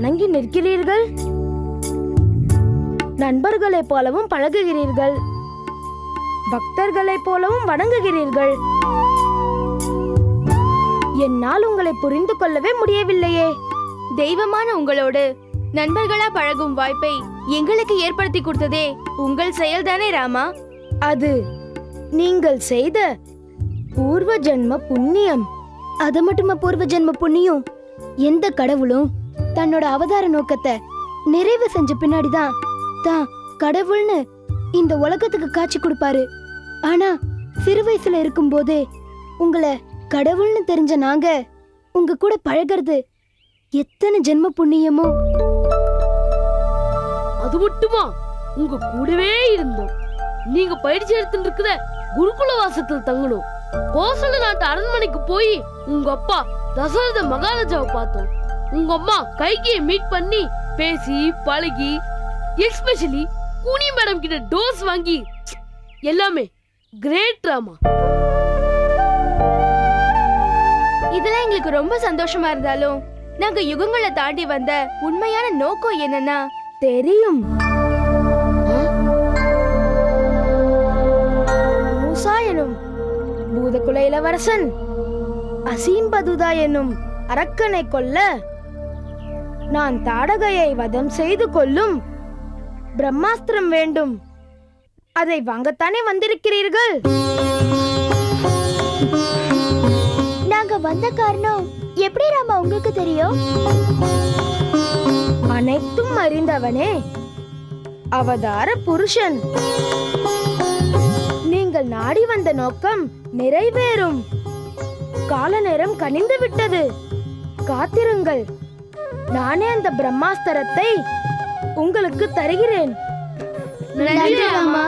வணங்கி நிற்கிறீர்கள்? நண்பர்களைப் போலவும் பழகுகிறீர்கள். பக்தர்களைப் போலவும் வணங்குகிறீர்கள். என்னால் உங்களை புரிந்து கொள்ளவே முடியவில்லையே. தெய்வமான உங்களோடு நண்பர்களா பழகும் வாய்ப்பை எங்களுக்கு ஏற்படுத்தி கொடுத்ததே உங்கள் செயல்தானே ராமா? அது நீங்கள் செய்த பூர்வ ஜென்ம புண்ணியம். அது மட்டுமா பூர்வ ஜென்ம புண்ணியம்? எந்த கடவுளும் தன்னோட அவதார நோக்கத்தை நிறைவு செஞ்ச பின்னாடிதான் தான் கடவுள்னு இந்த உலகத்துக்கு காட்சி கொடுப்பாரு. ஆனா சிறு வயசுல இருக்கும்போது உங்களை கடவுள்னு தெரிஞ்ச நாங்க உங்க கூட பழகிறது எத்தனை ஜென்ம புண்ணியமோ? அது மட்டுமா? உங்க கூடவே இருந்தோம். நீங்க பயிற்சி எடுத்துட்டு இருக்கிற குருகுல வாசத்தில் தங்கணும் கோசல நாட்டு அரண்மனைக்கு போய் உங்க அப்பா தசரத மகாராஜாவை பார்த்தோம். உங்க அம்மா கைகிய மீட் பண்ணி பேசி பழகி எஸ்பெஷலி குனி மேடம் கிட்ட டோஸ் வாங்கி எல்லாமே கிரேட் ட்ராமா இதெல்லாம் எங்களுக்கு ரொம்ப சந்தோஷமா இருந்தாலும் நாங்க யுகங்களை தாண்டி வந்த உண்மையான நோக்கம் என்னன்னா தெரியும். மூசா எனும் பூதகுல இளவரசன் அசீம்பதுதா என்னும் அரக்கனை கொல்ல நான் தாடகையை வதம் செய்து கொல்லும் பிரம்மாஸ்திரம் வேண்டும். அதை வாங்கத்தானே வந்திருக்கிறீர்கள்? நாங்க வந்த காரணம் எப்படி ராமா உங்களுக்கு தெரியும்? அனைத்தும் அறிந்தவனே. அவதார புருஷன். நீங்கள் நாடி வந்த நோக்கம் நிறைவேறும். கால நேரம் கனிந்து விட்டது காத்திருங்கள். நானே அந்த பிரம்மாஸ்திரத்தை உங்களுக்கு தருகிறேன். நன்றி ராமா.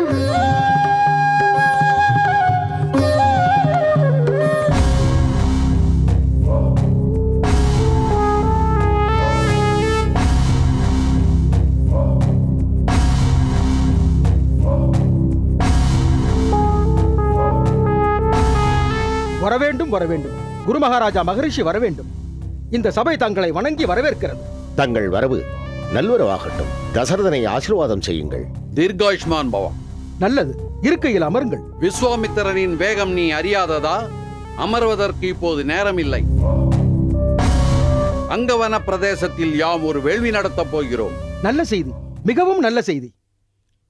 வரவேண்டும் வரவேண்டும். குரு மகாராஜா மகரிஷி வரவேண்டும். இந்த சபை தங்களை வணங்கி வரவேற்கிறது. தங்கள் வரவு நல்வரவாகட்டும் தசரதனை ஆசீர்வாதம் செய்யுங்கள். தீர்காயுஷ்மான் பவம். நல்லது. இருக்கையில் அமருங்கள். விஸ்வாமித்திரரின் வேகம் நீ அறியாததா? அமர்வதற்கு இப்போது நேரமில்லை. அங்கவன பிரதேசத்தில் யாம் ஒரு வேள்வி நடத்தப் போகிறோம். நல்ல செய்தி. மிகவும் நல்ல செய்தி.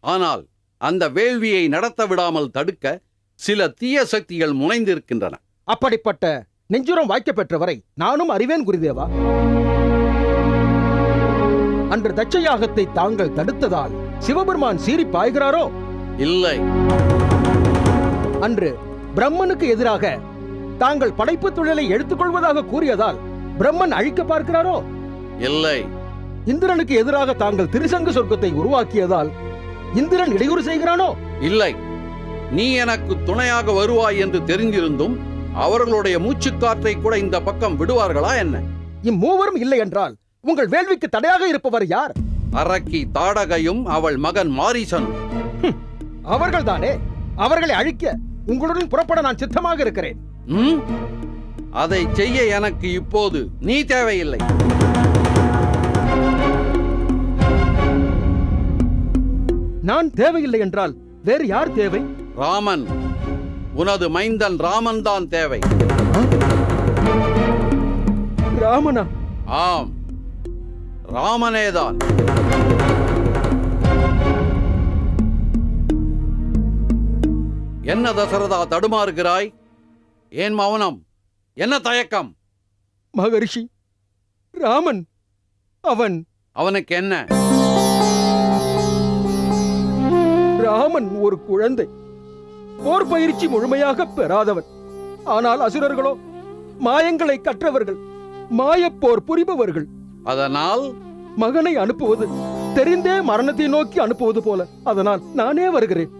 ஆனால் அந்த வேள்வியை நடத்த விடாமல் தடுக்க சில தீய சக்திகள் முனைந்திருக்கின்றன. அப்படிப்பட்ட நெஞ்சுரம் வாய்க்க பெற்றவரை நானும் அறிவேன் குருதேவா. அன்று தட்ச யாகத்தை தாங்கள் தடுத்ததால் சிவபெருமான் சீறி பாய்கிறாரோ? இல்லை. அன்று பிரம்மனுக்கு எதிராக தாங்கள் படைப்பு தொழிலை எடுத்துக்கொள்வதாக கூறியதால் பிரம்மன் அழிக்க பார்க்கிறாரோ? இல்லை. இந்திரனுக்கு எதிராக தாங்கள் திருசங்கு சொர்க்கத்தை உருவாக்கியதால் இந்திரன் இடையூறு செய்கிறானோ? இல்லை. நீ எனக்கு துணையாக வருவாய் என்று தெரிந்திருந்தும் அவர்களுடைய மூச்சுக்காற்றை கூட இந்த பக்கம் விடுவார்களா என்ன? இம்மூவரும் இல்லை என்றால் உங்கள் வேள்விக்கு தடையாக இருப்பவர் யார்? அரக்கி தாடகையும் அவள் மகன் மாரீசன். அவர்கள்தானே? அவர்களை அழிக்க உங்களுடன் புறப்பட நான் சித்தமாக இருக்கிறேன்? அதை செய்ய எனக்கு இப்போது நீ தேவையில்லை. நான் தேவையில்லை என்றால் வேறு யார் தேவை? ராமன். உனது மைந்தன் ராமன் தான் தேவை. ராமனா? ஆம். ராமனேதான். என்ன தசரதா தடுமாறுகிறாய்? ஏன் மௌனம்? என்ன தயக்கம்? மகரிஷி ராமன் அவன். அவனுக்கு என்ன ராமன் ஒரு குழந்தை. போர் பயிற்சி முழுமையாக பெறாதவன். ஆனால் அசுரர்களோ மாயங்களை கற்றவர்கள் மாயப்போர் புரிபவர்கள். அதனால் மகனை அனுப்புவது தெரிந்தே மரணத்தை நோக்கி அனுப்புவது போல. அதனால் நானே வருகிறேன்.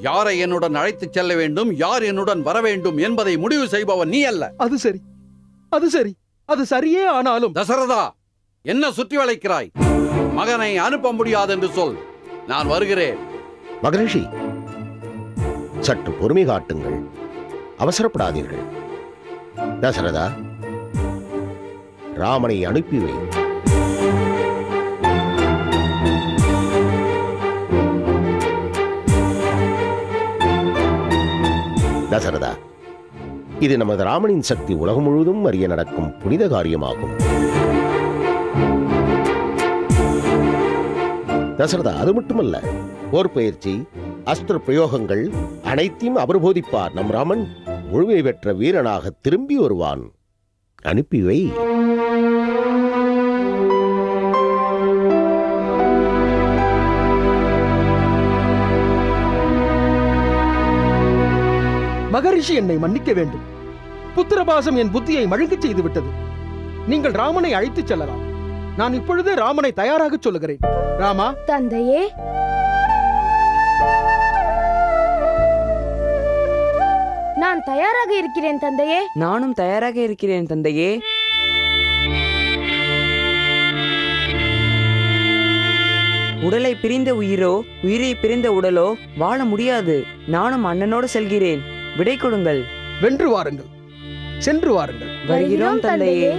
யாரை என்னுடன் அழைத்துச் செல்ல வேண்டும் யார் என்னுடன் வர வேண்டும் என்பதை முடிவு செய்பவன் நீ அல்ல. அது சரி. அது சரி. அது சரியே ஆனாலும். தசரதா என்ன சுற்றி வளைக்கிறாய்? மகனை அனுப்ப முடியாது என்று சொல். நான் வருகிறேன். மகரிஷி சற்று பொறுமை காட்டுங்கள். அவசரப்படாதீர்கள். தசரதா ராமனை அனுப்பி தசரதா இது நமது ராமனின் சக்தி உலகம் முழுவதும் அறிய நடக்கும் புனித காரியமாகும். தசரதா அது மட்டுமல்ல போர் பயிற்சி அஸ்திர பிரயோகங்கள் அனைத்தையும் அவர் போதிப்பார். நம் ராமன் முழுமை பெற்ற வீரனாக திரும்பி வருவான். அனுப்பி வை. மகரிஷி என்னை மன்னிக்க வேண்டும். புத்திரபாசம் என் புத்தியை மழுங்கச் செய்து விட்டது நீங்கள் ராமனை அழைத்துச் செல்லலாம். நான் இப்பொழுதே ராமனை தயாராகச் சொல்லுகிறேன். ராமா? தந்தையே நான் தயாராக இருக்கிறேன் தந்தையே. நானும் தயாராக இருக்கிறேன் தந்தையே. உடலை பிரிந்த உயிரோ உயிரை பிரிந்த உடலோ வாழ முடியாது. நானும் அண்ணனோடு செல்கிறேன். விடை கொடுங்கள். வென்று வாருங்கள். சென்று வாருங்கள். வருகிறோம் தந்தையே.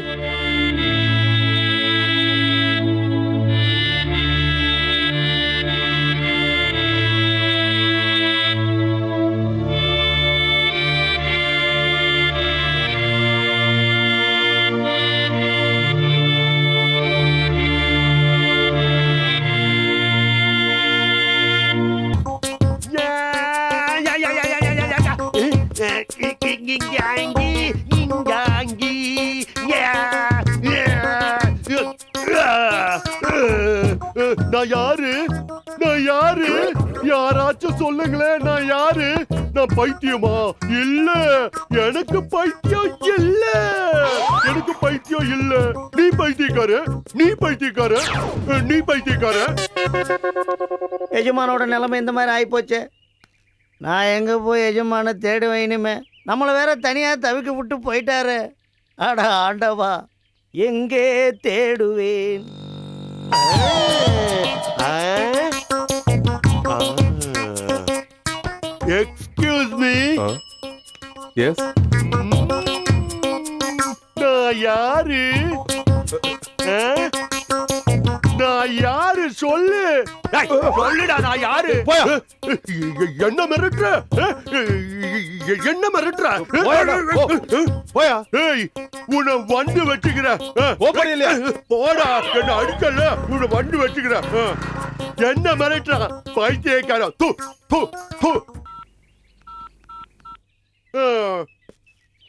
பைத்தியமா? இல்ல. எனக்கு பைத்தியம் இல்ல. எனக்கு பைத்தியம் இல்ல. நீ பைத்தியக்கார? நீ பைத்தியக்கார? நீ பைத்தியக்கார? எஜமானோட நிலைமை இந்த மாதிரி ஆயிப்போச்சே. நான் எங்கே போய் எஜமான தேடுவேன் இனிமே? நம்மளை வேற தனியாக தவிக்க விட்டு போயிட்டாரு. அட ஆண்டவா எங்கே தேடுவேன்? மீ எஸ் நான் யாரு? நான் யாரு? சொல்லு. சொல்லுடா நான் யாரு? என்ன மிரட்டுற? என்ன மிரட்டுற. போயா உன்னை வண்டு இல்லையா? போடா என்ன அடிக்கல உன்னை வண்டு வச்சுக்கிறேன் ஆ. என்ன மிரட்டுற? பைத்தியக்காரன். தூ தூ தூ.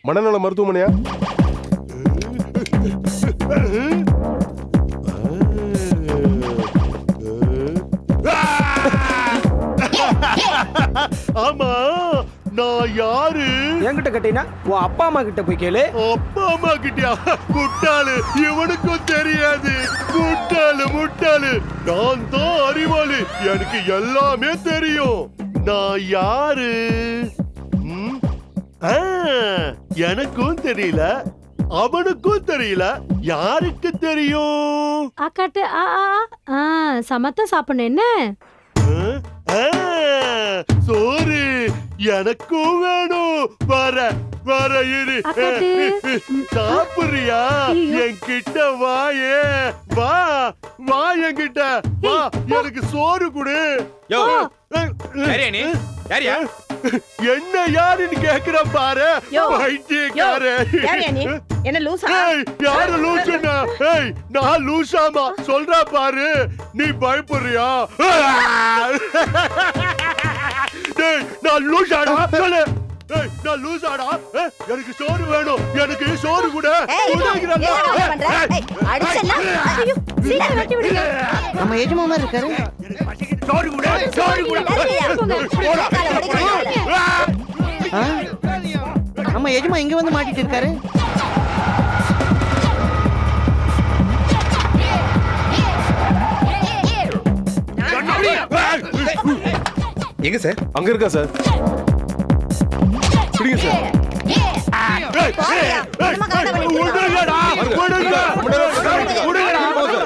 மனநல மருத்துவமனையா? ஆமா நான் யாரு? என்கிட்ட கேட்டீங்கன்னா உன் அப்பா அம்மா கிட்ட போய் கேளு. அப்பா அம்மா கிட்டயா? முட்டாளு. இவனுக்கும் தெரியாது. முட்டாளு முட்டாளு. நான் தான் அறிவாளி. எனக்கு எல்லாமே தெரியும். நான் யாரு? எனக்கும் தெரியல. அவனுக்கும் தெரியல. யாருக்கு தெரியும்? அக்காட்டு ஆ ஆ, சமத்தா சாப்பிடணும். என்ன? சோறு. எனக்கும் வேணும். வர வர இரு. சாப்பிடுறியா. என்கிட்ட வாயே. வா வா என்கிட்ட. வா எனக்கு சோறு கொடு. யோ. யாரியா நீ? யாரியா? என்ன யாருன்னு கேக்குற பாரு. பைத்தியக்கார? என்ன லூசா? யாரு லூசுன்னா? ஏய் நான் லூசாமா சொல்றா பாரு. நீ பயப்படுறியா? டேய் நான் லூசாடா? சொல்லு. ஏய் நான் லூசாடா? எனக்கு சோறு வேணும். எனக்கு சோறு கூட. நம்ம எஜமாமா இருக்காரு. சோறு கூட சோறு கூட? நம்ம எஜமா இங்க வந்து மாட்டிட்டு இருக்காரு எங்க சார் அங்க இருக்கா சார் பிடிங்க சார் விடுங்கடா, விடுங்க. விடுங்கடா.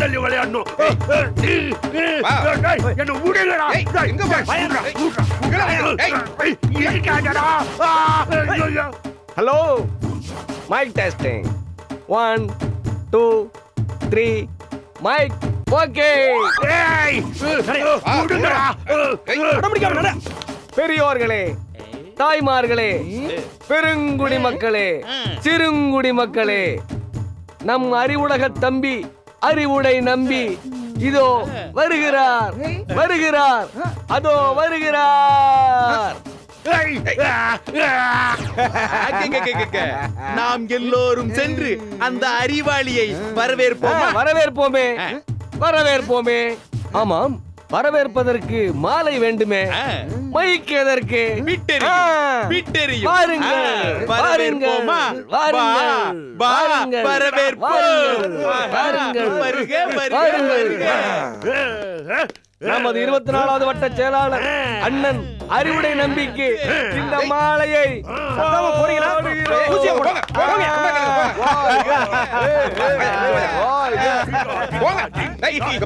தள்ளி விளையாடணும் என்ன hello mike testing one two three mike okay பெரியோர்களே தாய்மார்களே பெருங்குடி மக்களே சிறுங்குடி மக்களே நம் அறிவுலக தம்பி அறிவுடை நம்பி இதோ வருகிறார் வருகிறார் அதோ வருகிறார். நாம் எல்லோரும் சென்று அந்த அறிவாளியை வரவேற்போம்? வரவேற்போமே. வரவேற்போமே. ஆமாம் வரவேற்பதற்கு மாலை வேண்டுமே. மைக் எதற்கு வரவேற்போமா? நமது இருபத்தி நாலாவது வட்ட செயலாளர் அண்ணன் அறிவுடை நம்பிக்கை இந்த மாலையை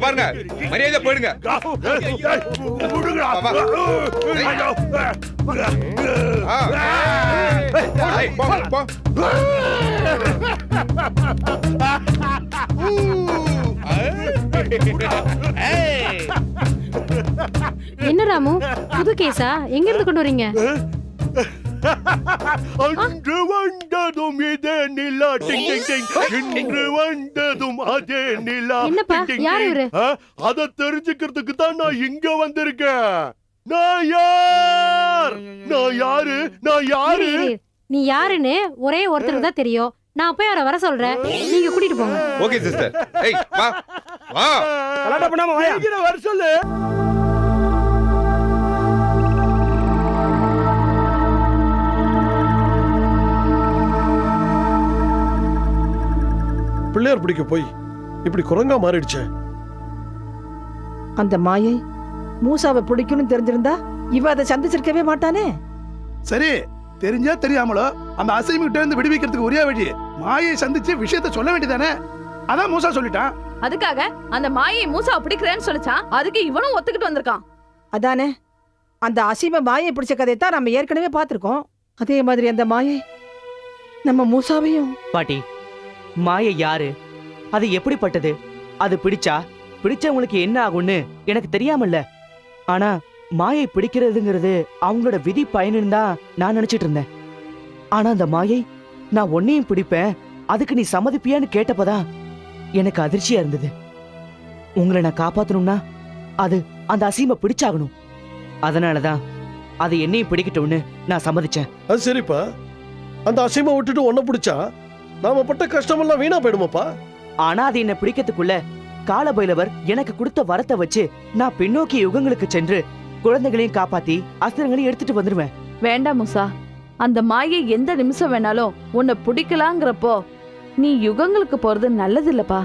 பாருங்க மரியாதை போயிடுங்க போ என்ன ராமு? புது கேஸா? எங்க இருந்து கொண்டு வரீங்க? அன்று வந்ததும் இதே நிலா. டிங் டிங் டிங். இன்று வந்ததும் அதே நிலா. என்னப்பா, யார். இவரு? அத தெரிஞ்சுக்கிறதுக்கு தான் நான் இங்க வந்திருக்கேன். நான் யார்? நான் யாரு? நான் யாரு. நீ யாருன்னு ஒரே ஒருத்தருக்கு தான் தெரியும். நான் போய் அவரை வர சொல்றேன். நீங்க கூட்டிட்டு போங்க. ஓகே சிஸ்டர் ஏய் வா. வா. கலாட்டா பண்ணாம வாயா. சீக்கிரம் வர சொல்லு. பிள்ளையார் பிடிக்க போய் இப்படி குரங்கா மாறிடுச்சே. அந்த மாயை மூசாவை பிடிக்கும்னு தெரிஞ்சிருந்தா இவ அதை சந்திச்சிருக்கவே மாட்டானே. சரி தெரிஞ்சா தெரியாமலோ அந்த அசைமிகிட்ட இருந்து விடுவிக்கிறதுக்கு ஒரே வழி மாயை சந்திச்சு விஷயத்த சொல்ல வேண்டியதானே அதான் மூசா சொல்லிட்டான். அதுக்காக அந்த மாயை மூசா பிடிக்கிறேன்னு சொல்லிச்சான். அதுக்கு இவனும் ஒத்துக்கிட்டு வந்திருக்கான். அதானே? அந்த அசீம மாயை பிடிச்ச கதையை தான் நம்ம ஏற்கனவே பார்த்திருக்கோம். அதே மாதிரி அந்த மாயை நம்ம மூசாவையும். பாட்டி மாயை யாரு? அது எப்படிப்பட்டது? அது பிடிச்சா? பிடிச்சவங்களுக்கு என்ன ஆகும்னு எனக்கு தெரியாமல்ல. ஆனா மாயை பிடிக்கிறதுங்கிறது அவங்களோட விதி பயனுன்னு தான் நான் நினைச்சிட்டு இருந்தேன். ஆனா அந்த மாயை நான் உன்னையும் பிடிப்பேன் அதுக்கு நீ சம்மதிப்பியான்னு கேட்டப்பதான் எனக்கு அதிர்ச்சியா இருந்தது. உங்களை நான் காப்பாத்தணும்னா அது அந்த அசீமை பிடிச்சாகணும். அதனாலதான் அது என்னையும் பிடிக்கட்டும்னு நான் சம்மதிச்சேன். அது சரிப்பா. அந்த அசைமை விட்டுட்டு ஒன்ன பிடிச்சா நாம பட்ட கஷ்டமெல்லாம் வீணா போயிடுமாப்பா? ஆனா அது என்ன பிடிக்கிறதுக்குள்ள காலபைரவர் எனக்கு கொடுத்த வரத்தை வச்சு நான் பின்னோக்கிய யுகங்களுக்கு சென்று குழந்தைகளையும் காப்பாத்தி அஸ்திரங்களையும் எடுத்துட்டு வந்துருவேன். வேண்டாம் மூசா. அந்த மாயை எந்த நிமிஷம் வேணாலும் உன்னை பிடிக்கலாங்கிறப்போ நீ யுகங்களுக்கு போறது நல்லது இல்லப்பா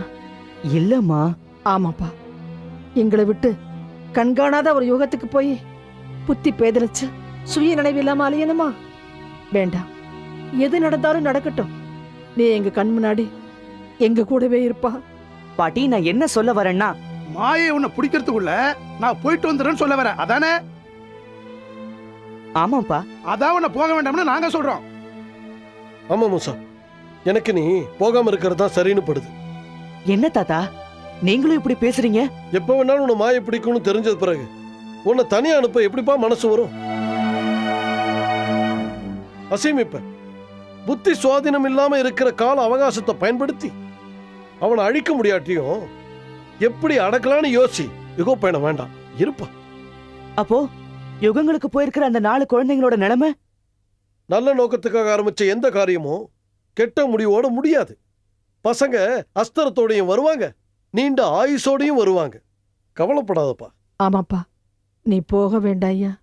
இல்லம்மா. ஆமாப்பா. எங்களை விட்டு கண்காணாத ஒரு யுகத்துக்கு போய் புத்தி பேதலிச்சு சுய நினைவு இல்லாம அலையணுமா? வேண்டாம் எது நடந்தாலும் நடக்கட்டும். நீ எங்க கண் முன்னாடி எங்க கூடவே இருப்பா. பாட்டி நான் என்ன சொல்ல வரேன்னா மாயை உன்னை பிடிக்கிறதுக்குள்ள நான் போயிட்டு வந்துடுறேன்னு சொல்ல வரேன் அதானே? ஆமாப்பா அதான் உன்னை போக வேண்டாம்னு நாங்க சொல்றோம். ஆமா மூசா. எனக்கு நீ போகாம இருக்கிறது தான் சரின்னு படுது. என்ன தாத்தா? நீங்களும் இப்படி பேசுறீங்க? எப்ப வேணாலும் உன்னை மாய பிடிக்கும்னு தெரிஞ்சது பிறகு உன்னை தனியா அனுப்ப எப்படிப்பா மனசு வரும்? அசீமிப்ப புத்தி சுவாதீனம் இல்லாம இருக்கிற கால அவகாசத்தை பயன்படுத்தி அவனை அழிக்க முடியாட்டியும் எப்படி அடக்கலான்னு யோசி. யுகோ பயணம் வேண்டாம். இருப்பா. அப்போ யுகங்களுக்கு போயிருக்கிற அந்த நாலு குழந்தைங்களோட நிலைமை? நல்ல நோக்கத்துக்காக ஆரம்பிச்ச எந்த காரியமும் கெட்ட முடிவோட முடியாது. பசங்க அஸ்திரத்தோடையும் வருவாங்க. நீண்ட ஆயுசோடையும் வருவாங்க. கவலைப்படாதப்பா. ஆமாப்பா. நீ போக வேண்டாம் ஐயா.